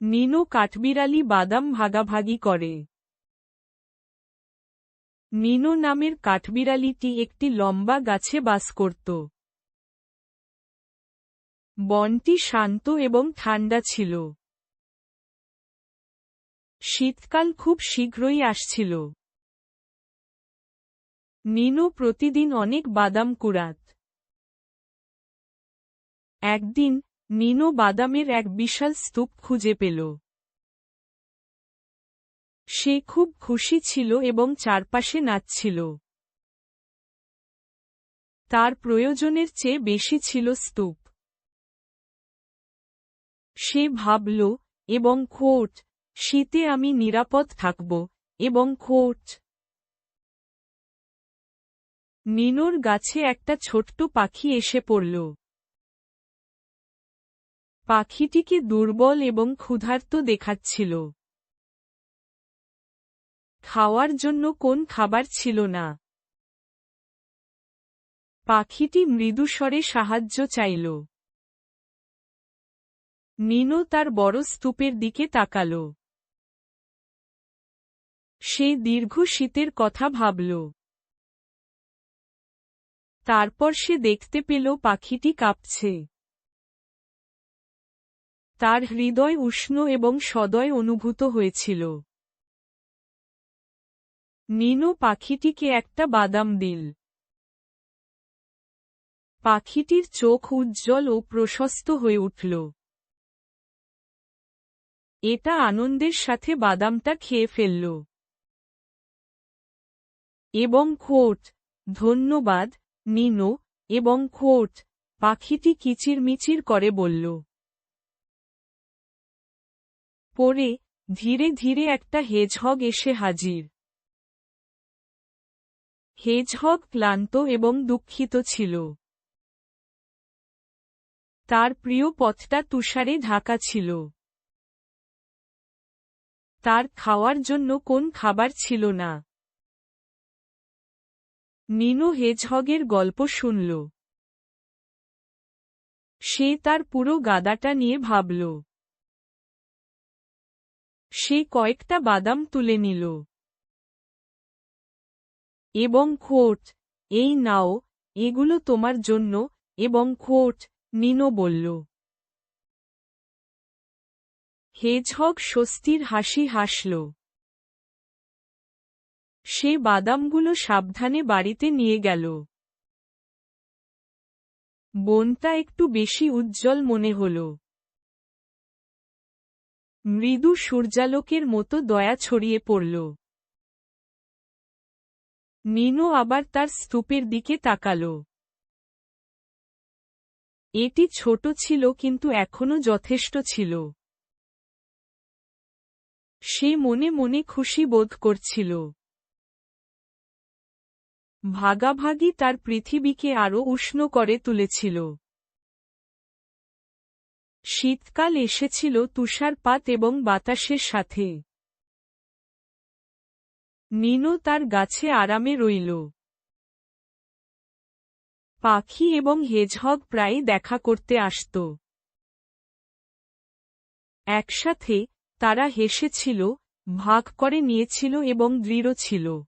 নিনো কাঠবিড়ালি বাদাম ভাগাভাগি করে। নিনো নামের কাঠবিড়ালিটি একটি লম্বা গাছে বাস করত। বনটি শান্ত এবং ঠান্ডা ছিল। শীতকাল খুব শীঘ্রই আসছিল। নিনো প্রতিদিন অনেক বাদাম কুড়াত। একদিন নিনো বাদামের এক বিশাল স্তূপ খুঁজে পেল। সে খুব খুশি ছিল এবং চারপাশে নাচছিল। তার প্রয়োজনের চেয়ে বেশি ছিল স্তূপ। সে ভাবল, এবং খোট শীতে আমি নিরাপদ থাকব, এবং খোট নিনোর গাছে একটা ছোট্ট পাখি এসে পড়ল। পাখিটিকে দুর্বল এবং ক্ষুধার্ত দেখাচ্ছিল। খাওয়ার জন্য কোন খাবার ছিল না। পাখিটি মৃদুস্বরে সাহায্য চাইল। নিনো তার বড় স্তূপের দিকে তাকাল। সে দীর্ঘ শীতের কথা ভাবল। তারপর সে দেখতে পেল পাখিটি কাঁপছে। তার হৃদয় উষ্ণ এবং সদয় অনুভূত হয়েছিল। নিনো পাখিটিকে একটা বাদাম দিল। পাখিটির চোখ উজ্জ্বল ও প্রশস্ত হয়ে উঠল। এটা আনন্দের সাথে বাদামটা খেয়ে ফেলল। এবং খোট, ধন্যবাদ, নিনো, এবং খোট, পাখিটি কিচিরমিচির করে বলল পরে ধীরে ধীরে একটা হেজহগ এসে হাজির। হেজহগ ক্লান্ত এবং দুঃখিত ছিল। তার প্রিয় পথটা তুষারে ঢাকা ছিল। তার খাওয়ার জন্য কোন খাবার ছিল না। নিনো হেজহগের গল্প শুনল। সে তার পুরো গাদাটা নিয়ে ভাবল। সে কয়েকটা বাদাম তুলে নিল। এবং খোট, এই নাও, এগুলো তোমার জন্য, এবং খোট, নিনো বলল। হেঝক স্বস্তির হাসি হাসল। সে বাদামগুলো সাবধানে বাড়িতে নিয়ে গেল। বনটা একটু বেশি উজ্জ্বল মনে হল। মৃদু সূর্যালোকের মতো দয়া ছড়িয়ে পড়ল। নিনো আবার তার স্তূপের দিকে তাকাল। এটি ছোট ছিল কিন্তু এখনও যথেষ্ট ছিল। সে মনে মনে খুশি বোধ করছিল। ভাগাভাগি তার পৃথিবীকে আরও উষ্ণ করে তুলেছিল। শীতকাল এসেছিল তুষারপাত এবং বাতাসের সাথে। নিনু তার গাছে আরামে রইল। পাখি এবং হেজহগ প্রায় দেখা করতে আসত। একসাথে তারা হেসেছিল, ভাগ করে নিয়েছিল এবং দৃঢ় ছিল।